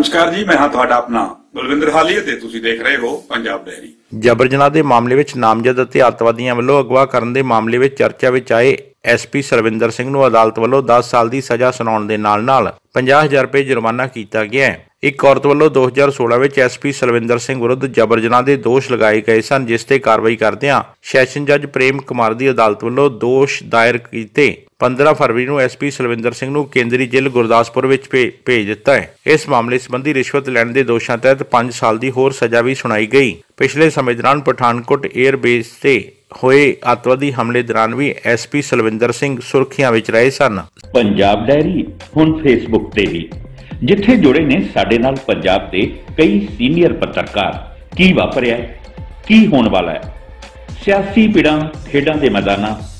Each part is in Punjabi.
ਨਮਸਕਾਰ ਜੀ, ਮੈਂ ਹਾਂ ਤੁਹਾਡਾ ਆਪਣਾ ਬਲਵਿੰਦਰ ਹਾਲੀ ਅਤੇ ਤੁਸੀਂ ਦੇਖ ਰਹੇ ਹੋ ਪੰਜਾਬ ਡੈਰੀ। ਜਬਰ ਜਨਾਹ ਦੇ ਮਾਮਲੇ ਵਿੱਚ ਨਾਮਜ਼ਦ ਅਤੇ ਅੱਤਵਾਦੀਆਂ ਵੱਲੋਂ ਅਗਵਾ ਕਰਨ ਦੇ ਮਾਮਲੇ ਵਿੱਚ ਚਰਚਾ ਵਿੱਚ ਆਏ ਐਸਪੀ ਸਰਵਿੰਦਰ ਸਿੰਘ ਨੂੰ ਅਦਾਲਤ ਵੱਲੋਂ 10 ਸਾਲ ਦੀ ਸਜ਼ਾ ਸੁਣਾਉਣ ਦੇ ਨਾਲ-ਨਾਲ 50000 ਰੁਪਏ ਜੁਰਮਾਨਾ ਕੀਤਾ ਗਿਆ ਹੈ। ਇੱਕ ਔਰਤ ਵੱਲੋਂ 2016 ਵਿੱਚ ਐਸਪੀ ਸਰਵਿੰਦਰ ਸਿੰਘ ਵਿਰੁੱਧ ਜਬਰ ਜਨਾਹ ਦੇ ਦੋਸ਼ ਲਗਾਏ ਗਏ ਸਨ, ਜਿਸ ਤੇ ਕਾਰਵਾਈ ਕਰਦਿਆਂ ਸੈਸ਼ਨ ਜੱਜ ਪ੍ਰੇਮ ਕੁਮਾਰ ਦੀ ਅਦਾਲਤ ਵੱਲੋਂ ਦੋਸ਼ ਦਾਇਰ ਕੀਤੇ। 15 ਫਰਵਰੀ ਨੂੰ ਐਸਪੀ ਸਰਵਿੰਦਰ ਸਿੰਘ ਨੂੰ ਕੇਂਦਰੀ ਜੇਲ੍ਹ ਗੁਰਦਾਸਪੁਰ ਵਿੱਚ ਭੇਜ ਦਿੱਤਾ ਹੈ। ਇਸ ਮਾਮਲੇ ਸੰਬੰਧੀ ਰਿਸ਼ਵਤ ਲੈਣ ਦੇ ਦੋਸ਼ਾਂ ਤਹਿਤ 5 ਸਾਲ ਦੀ ਹੋਰ ਸਜ਼ਾ ਵੀ ਸੁਣਾਈ ਗਈ। ਪਿਛਲੇ ਸਮੇਂ ਦੌਰਾਨ ਪਠਾਨਕੋਟ 에ਅਰ ਬੇਸ ਤੇ ਹੋਏ ਅੱਤਵਾਦੀ ਹਮਲੇ ਦੌਰਾਨ ਵੀ ਐਸਪੀ ਸਲਵਿੰਦਰ ਸਿੰਘ ਸੁਰਖੀਆਂ ਵਿੱਚ ਰਹੇ ਸਨ। ਪੰਜਾਬ ਡਾਇਰੀ, ਹੁਣ ਫੇਸਬੁੱਕ ਤੇ ਵੀ। ਜਿੱਥੇ ਜੁੜੇ ਨੇ ਸਾਡੇ ਨਾਲ ਪੰਜਾਬ ਦੇ ਕਈ ਸੀਨੀਅਰ ਪੱਤਰਕਾਰ। ਕੀ ਵਾਪਰਿਆ ਕੀ ਹੋਣ ਵਾਲਾ ਹੈ? ਸਿਆਸੀ ਪਿੜਾਂ ਖੇਡਾਂ ਦੇ ਮੈਦਾਨਾਂ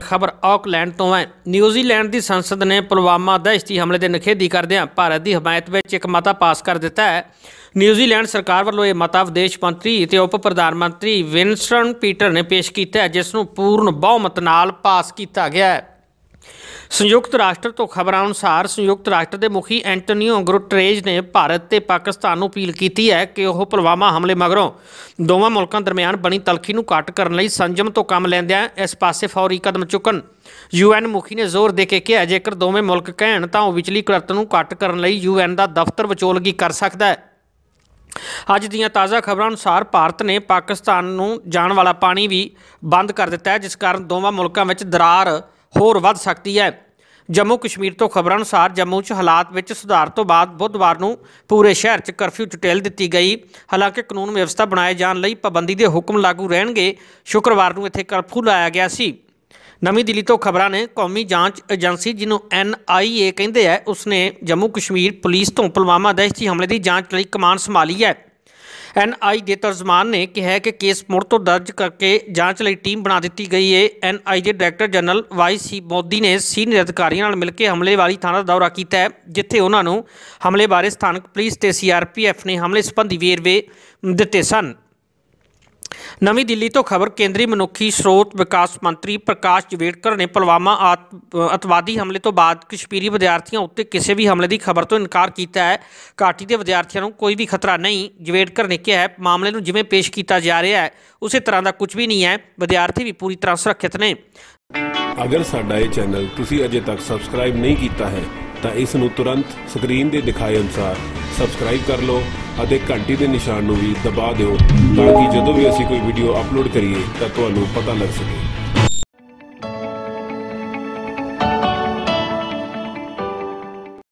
ਖਬਰ ਆਕਲੈਂਡ ਤੋਂ ਹੈ। ਨਿਊਜ਼ੀਲੈਂਡ ਦੀ ਸੰਸਦ ਨੇ ਪੁਲਵਾਮਾ ਦਹਿਸ਼ਤੀ ਹਮਲੇ ਦੇ ਨਿਖੇਧੀ ਕਰਦਿਆਂ ਭਾਰਤ ਦੀ ਹਮਾਇਤ ਵਿੱਚ ਇੱਕ ਮਤਾ ਪਾਸ ਕਰ ਦਿੱਤਾ ਹੈ। ਨਿਊਜ਼ੀਲੈਂਡ ਸਰਕਾਰ ਵੱਲੋਂ ਇਹ ਮਤਾ ਵਿਦੇਸ਼ ਮੰਤਰੀ ਅਤੇ ਉਪ ਪ੍ਰਧਾਨ ਮੰਤਰੀ ਵਿਨਸਟਨ ਪੀਟਰ ਨੇ ਪੇਸ਼ ਕੀਤਾ ਜਿਸ ਨੂੰ ਪੂਰਨ ਬਹੁਮਤ ਨਾਲ ਪਾਸ ਕੀਤਾ ਗਿਆ ਹੈ। ਸੰਯੁਕਤ ਰਾਸ਼ਟਰ ਤੋਂ ਖਬਰਾਂ ਅਨੁਸਾਰ ਸੰਯੁਕਤ ਰਾਸ਼ਟਰ ਦੇ ਮੁਖੀ ਐਂਟੋਨੀਓ ਗੁਟਰੇਜ਼ ਨੇ ਭਾਰਤ ਤੇ ਪਾਕਿਸਤਾਨ ਨੂੰ ਅਪੀਲ ਕੀਤੀ ਹੈ ਕਿ ਉਹ ਪੁਲਵਾਮਾ ਹਮਲੇ ਮਗਰੋਂ ਦੋਵਾਂ ਮੁਲਕਾਂ ਦਰਮਿਆਨ ਬਣੀ ਤਲਖੀ ਨੂੰ ਘੱਟ ਕਰਨ ਲਈ ਸੰਜਮ ਤੋਂ ਕੰਮ ਲੈਂਦਿਆਂ ਇਸ ਪਾਸੇ ਫੌਰੀ ਕਦਮ ਚੁੱਕਣ। ਯੂਐਨ ਮੁਖੀ ਨੇ ਜ਼ੋਰ ਦੇ ਕੇ ਕਿਹਾ, ਜੇਕਰ ਦੋਵੇਂ ਮੁਲਕ ਕਹਿਣ, ਤਾਂ ਉਹ ਵਿਚਲੀ ਕੁੜੱਤ ਨੂੰ ਘੱਟ ਕਰਨ ਲਈ ਯੂਐਨ ਦਾ ਦਫ਼ਤਰ ਵਿਚੋਲਗੀ ਕਰ ਸਕਦਾ ਹੈ। ਅੱਜ ਦੀਆਂ ਤਾਜ਼ਾ ਖਬਰਾਂ ਅਨੁਸਾਰ ਭਾਰਤ ਨੇ ਪਾਕਿਸਤਾਨ ਨੂੰ ਜਾਣ ਵਾਲਾ ਪਾਣੀ ਵੀ ਬੰਦ ਕਰ ਦਿੱਤਾ ਹੈ, ਜਿਸ ਕਾਰਨ ਦੋਵਾਂ ਮੁਲਕਾਂ ਵਿੱਚ ਦਰਾਰ ਹੋਰ ਵੱਧ ਸਕਦੀ ਹੈ। ਜੰਮੂ ਕਸ਼ਮੀਰ ਤੋਂ ਖਬਰਾਂ ਅਨੁਸਾਰ ਜੰਮੂ 'ਚ ਹਾਲਾਤ ਵਿੱਚ ਸੁਧਾਰ ਤੋਂ ਬਾਅਦ ਬੁੱਧਵਾਰ ਨੂੰ ਪੂਰੇ ਸ਼ਹਿਰ 'ਚ ਕਰਫਿਊ ਚਟੇਲ ਦਿੱਤੀ ਗਈ। ਹਾਲਾਂਕਿ ਕਾਨੂੰਨ ਵਿਵਸਥਾ ਬਣਾਏ ਜਾਣ ਲਈ ਪਾਬੰਦੀ ਦੇ ਹੁਕਮ ਲਾਗੂ ਰਹਿਣਗੇ। ਸ਼ੁੱਕਰਵਾਰ ਨੂੰ ਇੱਥੇ ਕਰਫਿਊ ਲਾਇਆ ਗਿਆ ਸੀ। ਨਵੀਂ ਦਿੱਲੀ ਤੋਂ ਖਬਰਾਂ ਨੇ ਕੌਮੀ ਜਾਂਚ ਏਜੰਸੀ ਜਿਹਨੂੰ ਐਨਆਈਏ ਕਹਿੰਦੇ ਆ, ਉਸਨੇ ਜੰਮੂ ਕਸ਼ਮੀਰ ਪੁਲਿਸ ਤੋਂ ਪੁਲਵਾਮਾ ਦਹਿਸ਼ਤੀ ਹਮਲੇ ਦੀ ਜਾਂਚ ਲਈ ਕਮਾਨ ਸੰਭਾਲੀ ਹੈ। ਐਨਆਈ ਦੇ ਤਰਜਮਾਨ ਨੇ ਕਿਹਾ ਕਿ ਕੇਸ ਮੁੜ ਤੋਂ ਦਰਜ ਕਰਕੇ ਜਾਂਚ ਲਈ ਟੀਮ ਬਣਾ ਦਿੱਤੀ ਗਈ ਹੈ। ਐਨਆਈ ਦੇ director general Y C Modi ਨੇ ਸੀਨੀਅਰ ਅਧਿਕਾਰੀਆਂ ਨਾਲ ਮਿਲ ਕੇ ਹਮਲੇ ਵਾਲੀ ਥਾਣਾ ਦਾ ਦੌਰਾ ਕੀਤਾ ਜਿੱਥੇ ਉਹਨਾਂ ਨੂੰ ਹਮਲੇ ਬਾਰੇ ਸਥਾਨਕ ਪੁਲਿਸ ਤੇ ਸੀਆਰਪੀਐਫ ਨੇ ਹਮਲੇ ਸੰਬੰਧੀ ਵੇਰਵੇ ਦਿੱਤੇ ਸਨ। ਨਵੀਂ ਦਿੱਲੀ ਤੋਂ ਖਬਰ, ਕੇਂਦਰੀ ਮਨੁੱਖੀ ਸਰੋਤ ਵਿਕਾਸ ਮੰਤਰੀ ਪ੍ਰਕਾਸ਼ ਜਵੇੜਕਰ ਨੇ ਪੁਲਵਾਮਾ ਆਤ- ਅਤਵਾਦੀ ਹਮਲੇ ਤੋਂ ਬਾਅਦ ਕਸ਼ਮੀਰੀ ਵਿਦਿਆਰਥੀਆਂ ਉੱਤੇ ਕਿਸੇ ਵੀ ਹਮਲੇ ਦੀ ਖਬਰ ਤੋਂ ਇਨਕਾਰ ਕੀਤਾ ਹੈ। ਘਾਟੀ ਦੇ ਵਿਦਿਆਰਥੀਆਂ ਨੂੰ ਕੋਈ ਵੀ ਖਤਰਾ ਨਹੀਂ, ਜਵੇੜਕਰ ਨੇ ਕਿਹਾ ਹੈ, ਮਾਮਲੇ ਨੂੰ ਜਿਵੇਂ ਪੇਸ਼ ਕੀਤਾ ਜਾ ਰਿਹਾ ਹੈ, ਉਸੇ ਤਰ੍ਹਾਂ ਦਾ ਕੁਝ ਵੀ ਨਹੀਂ ਹੈ, ਵਿਦਿਆਰਥੀ ਵੀ ਪੂਰੀ ਤਰ੍ਹਾਂ ਸੁਰੱਖਿਅਤ ਨੇ। ਅਗਰ ਸਾਡਾ ਇਹ ਚੈਨਲ ਤੁਸੀਂ ਅਜੇ ਤੱਕ ਸਬਸਕ੍ਰਾਈਬ ਨਹੀਂ ਕੀਤਾ ਹੈ, ਤਾਂ ਇਸ ਨੂੰ ਤੁਰੰਤ ਸਕਰੀਨ ਦੇ ਦਿਖਾਏ ਅਨੁਸਾਰ ਸਬਸਕ੍ਰਾਈਬ ਕਰ ਲਓ ਅਤੇ ਘੰਟੀ ਦੇ ਨਿਸ਼ਾਨ ਨੂੰ ਵੀ ਦਬਾ ਦਿਓ ਤਾਂ ਕਿ ਜਦੋਂ ਵੀ ਅਸੀਂ ਕੋਈ ਵੀਡੀਓ ਅਪਲੋਡ ਕਰੀਏ ਤਾਂ ਤੁਹਾਨੂੰ ਪਤਾ ਲੱਗ ਸਕੇ।